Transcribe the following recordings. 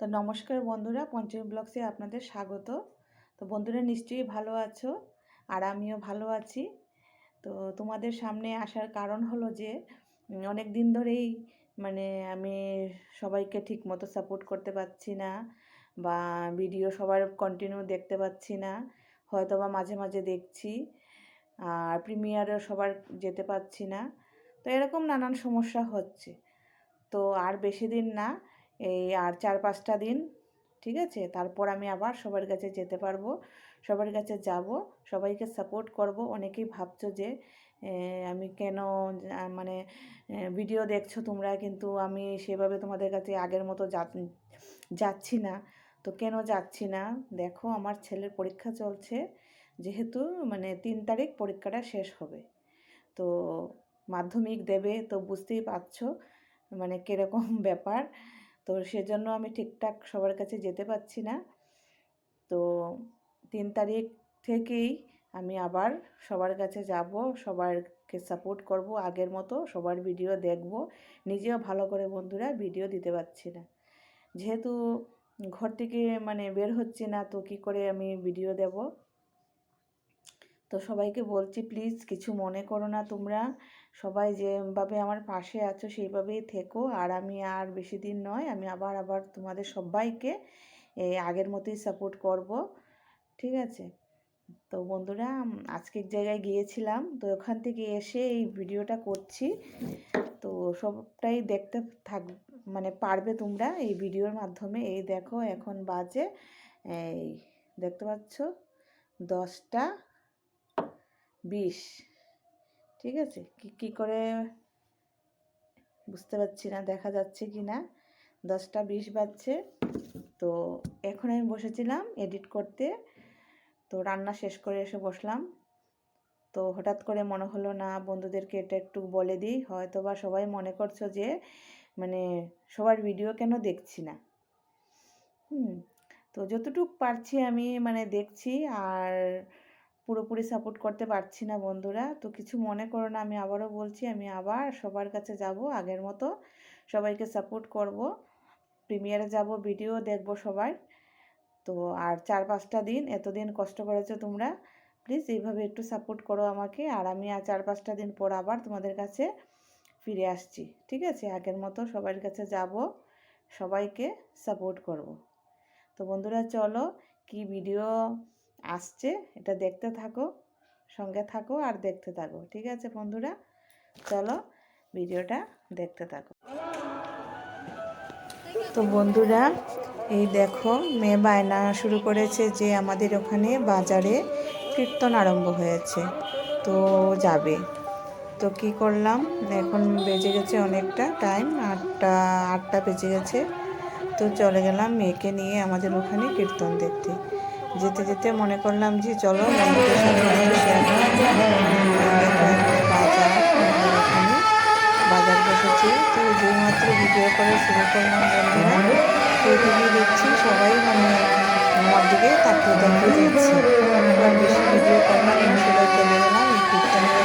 তো নমস্কার বন্ধুরা, পঞ্চমী ব্লগসে আপনাদের স্বাগত। তো বন্ধুরা, নিশ্চয়ই ভালো আছো আর আমিও ভালো আছি। তো তোমাদের সামনে আসার কারণ হলো যে অনেক দিন ধরেই মানে আমি সবাইকে ঠিক মতো সাপোর্ট করতে পারছি না বা ভিডিও সবার কন্টিনিউ দেখতে পাচ্ছি না হয়তো বা মাঝে মাঝে দেখছি আর প্রিমিয়ারও সবার যেতে পারছি না। তো এরকম নানান সমস্যা হচ্ছে। তো আর বেশি দিন না এই আর চার পাঁচটা দিন, ঠিক আছে? তারপর আমি আবার সবার কাছে যেতে পারব। সবার কাছে যাব, সবাইকে সাপোর্ট করব। অনেকেই ভাবছ যে আমি কেন মানে ভিডিও দেখছ তোমরা, কিন্তু আমি সেভাবে তোমাদের কাছে আগের মতো যাচ্ছি না। তো কেন যাচ্ছি না? দেখো, আমার ছেলের পরীক্ষা চলছে। যেহেতু মানে তিন তারিখ পরীক্ষাটা শেষ হবে। তো মাধ্যমিক দেবে, তো বুঝতেই পারছ মানে কীরকম ব্যাপার। তো সেজন্য আমি ঠিকঠাক সবার কাছে যেতে পারছি না। তো তিন তারিখ থেকেই আমি আবার সবার কাছে যাব, সবারকে সাপোর্ট করব, আগের মতো সবার ভিডিও দেখব। নিজেও ভালো করে বন্ধুরা ভিডিও দিতে পারছি না। যেহেতু ঘর থেকে মানে বের হচ্ছে না, তো কি করে আমি ভিডিও দেব? তো সবাইকে বলছি প্লিজ কিছু মনে করো না তোমরা। সবাই যেভাবে আমার পাশে আছো সেইভাবেই থেকো। আর আমি আর বেশি দিন নয়, আমি আবার আবার তোমাদের সবাইকে আগের মতোই সাপোর্ট করব। ঠিক আছে? তো বন্ধুরা আজকে এক জায়গায় গিয়েছিলাম, তো ওখান থেকে এসে এই ভিডিওটা করছি। তো সবটাই দেখতে থাক মানে পারবে তোমরা এই ভিডিওর মাধ্যমে। এই দেখো, এখন বাজে, এই দেখতে পাচ্ছ, দশটা বিশ। ঠিক আছে? কি, কী করে বুঝতে পারছি না, দেখা যাচ্ছে কি না? দশটা বিশ বাজছে, তো এখন আমি বসেছিলাম এডিট করতে, তো রান্না শেষ করে এসে বসলাম। তো হঠাৎ করে মনে হলো না, বন্ধুদেরকে এটা একটু বলে দিই হয়তো বা সবাই মনে করছ যে মানে সবার ভিডিও কেন দেখছি না? হুম, তো যতটুক পারছি আমি মানে দেখছি, আর পুরোপুরি সাপোর্ট করতে পারছি না বন্ধুরা। তো কিছু মনে করো না, আমি আবারও বলছি, আমি আবার সবার কাছে যাব, আগের মতো সবাইকে সাপোর্ট করব। প্রিমিয়ারে যাব ভিডিও দেখব সবাই। তো আর চার পাঁচটা দিন, এতদিন কষ্ট করেছ তোমরা প্লিজ এইভাবে একটু সাপোর্ট করো আমাকে। আর আমি আর চার পাঁচটা দিন পর আবার তোমাদের কাছে ফিরে আসছি, ঠিক আছে? আগের মতো সবার কাছে যাব, সবাইকে সাপোর্ট করব। তো বন্ধুরা চলো, কি ভিডিও আসছে, এটা দেখতে থাকো, সঙ্গে থাকো আর দেখতে থাকো, ঠিক আছে বন্ধুরা? চলো ভিডিওটা দেখতে থাকো। তো বন্ধুরা, এই দেখো, মেয়ে বায়না শুরু করেছে যে আমাদের ওখানে বাজারে কীর্তন আরম্ভ হয়েছে, তো যাবে। তো কি করলাম, এখন বেজে গেছে অনেকটা টাইম আটটা আটটা বেজে গেছে। তো চলে গেলাম মেয়েকে নিয়ে আমাদের ওখানে কীর্তন দেখতে। যেতে যেতে মনে করলাম যে চলো বাজার বাজার বসেছি। তো যেই মাত্র ভিডিও করে শুরু করলাম বন্ধুরা থেকে দেখছি। সবাই মানে আমার দিকে তাকিয়ে তাকিয়ে এবার বেশি ভিডিও করলাম চলে গেলাম কীর্তনের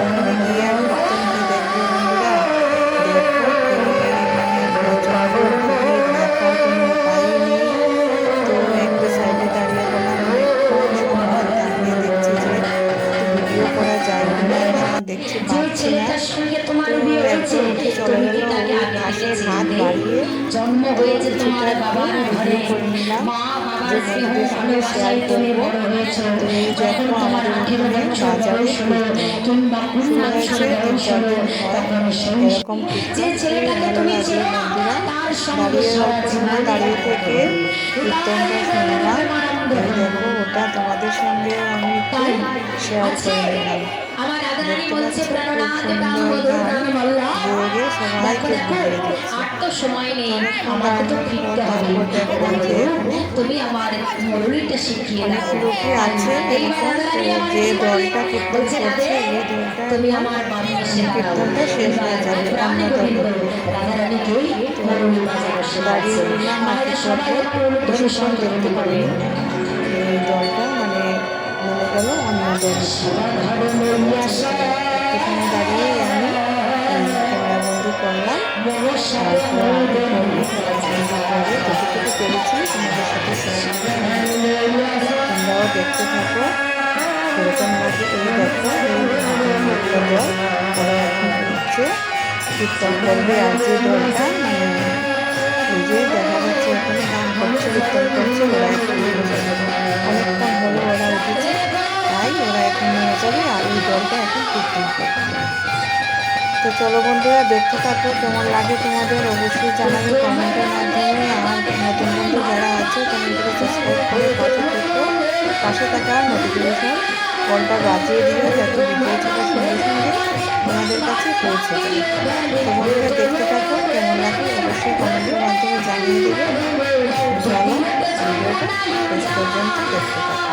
ওখানে গিয়ে হয়েছে তোমার বাবার ঘরে মা যে বাবার বন্ধুদের সঙ্গে শেয়ার করব তো এই দেখো আমাদের ওখানে বাজারে কিংবা হয়েছে তিন চার দিন পর যে ছেলেটাকে তুমি বন্ধুরা তার সঙ্গে দাঁড়িয়ে সারা জীবন দাঁড়িয়ে থেকে কীর্তনটা শুনলাম দেখো ওটা তোমাদের সঙ্গে আমি শেয়ার করে নিলাম রাধারানী বলছে প্রাণনাথ আর তো সময় নেই। আমাকে তো ফিরতে হবে। যে তুমি আমার মুরলিটা শিখিয়ে দাও। যে দলটা দলটা তুমি আমার বাড়ি এসে শেষ হয়ে যাবে রাধারানীকেই মুরলি বাজানো দাঁড়িয়ে রইলাম আর কি করব। গেল অন্য দল একটুখানি দাঁড়িয়ে আমি ক্যামেরা বন্দি করলাম তারপর আমি বন্দি করে দেখি তোমরাও দেখতে থাকো সেরকম লাগে এই দেখো এই একটা দল ওরা এখন হচ্ছে কীর্তন করবে আর যে দলটা মানে এই দেখতে থাকো কেমন লাগে তোমাদের অবশ্যই জানাবে কমেন্টের মাধ্যমে। আর নতুন বন্ধু যারা আছে কমেন্টকে সাবস্ক্রাইব করে পাশে থেকো। পাশে থাকা নোটিফিকেশন কলটা বাজিয়ে দিও যাতে ভিডিও ছাড়ার সঙ্গে সঙ্গে তোমাদের কাছে পৌঁছে যায়। তো বন্ধুরা দেখতে থাকো, কেমন লাগে অবশ্যই কমেন্টের মাধ্যমে জানিয়ে দেবে। চলো, ভিডিওটা শেষ পর্যন্ত দেখতে থাকো।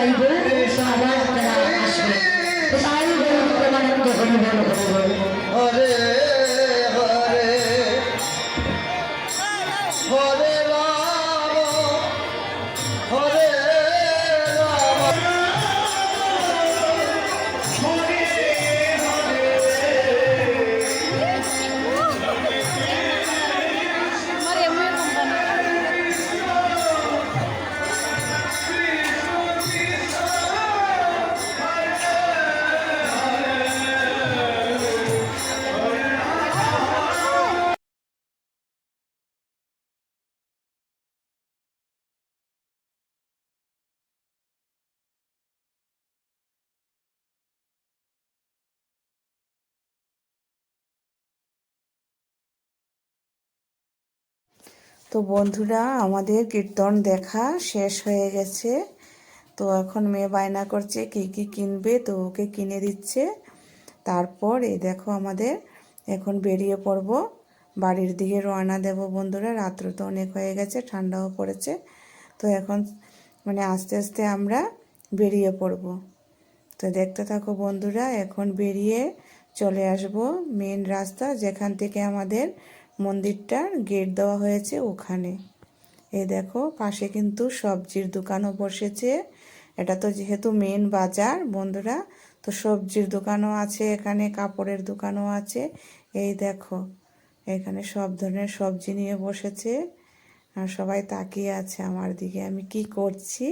তো আবার আপনারা আসবেন তো তাই হরিবল হরিবল হরে হরে তো বন্ধুরা, আমাদের কীর্তন দেখা শেষ হয়ে গেছে। তো এখন মেয়ে বায়না করছে কি কি কিনবে, তো ওকে কিনে দিচ্ছে। তারপর এই দেখো আমাদের এখন বেরিয়ে পড়ব। বাড়ির দিকে রওনা দেব বন্ধুরা, রাত্র তো অনেক হয়ে গেছে, ঠান্ডাও পড়েছে। তো এখন মানে আস্তে আস্তে আমরা বেরিয়ে পড়ব। তো দেখতে থাকো বন্ধুরা, এখন বেরিয়ে চলে আসব মেন রাস্তা যেখান থেকে আমাদের মন্দিরটার গেট দেওয়া হয়েছে ওখানে। এই দেখো, পাশে কিন্তু সবজির দোকানও বসেছে। এটা তো যেহেতু মেন বাজার, বন্ধুরা, তো সবজির দোকানও আছে, এখানে কাপড়ের দোকানও আছে। এই দেখো, এখানে সব ধরনের সবজি নিয়ে বসেছে। আর সবাই তাকিয়ে আছে আমার দিকে, আমি কি করছি?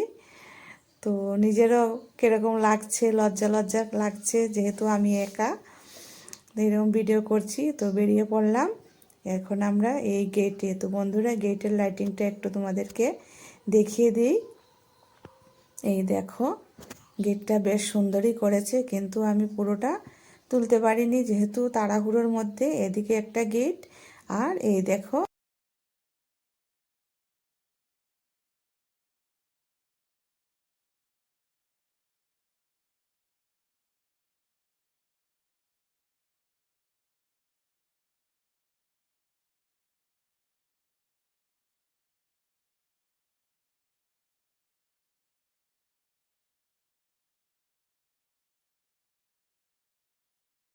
তো নিজেরও কীরকম লাগছে, লজ্জা লজ্জা লাগছে, যেহেতু আমি একা। এরকম ভিডিও করছি, তো বেরিয়ে পড়লাম। এখন আমরা এই গেটে তো বন্ধুরা গেটের লাইটিংটা একটু তোমাদেরকে দেখিয়ে দিই। এই দেখো গেটটা বেশ সুন্দরই করেছে, কিন্তু আমি পুরোটা তুলতে পারিনি, যেহেতু তাড়াহুড়োর মধ্যে এদিকে একটা গেট আর এই দেখো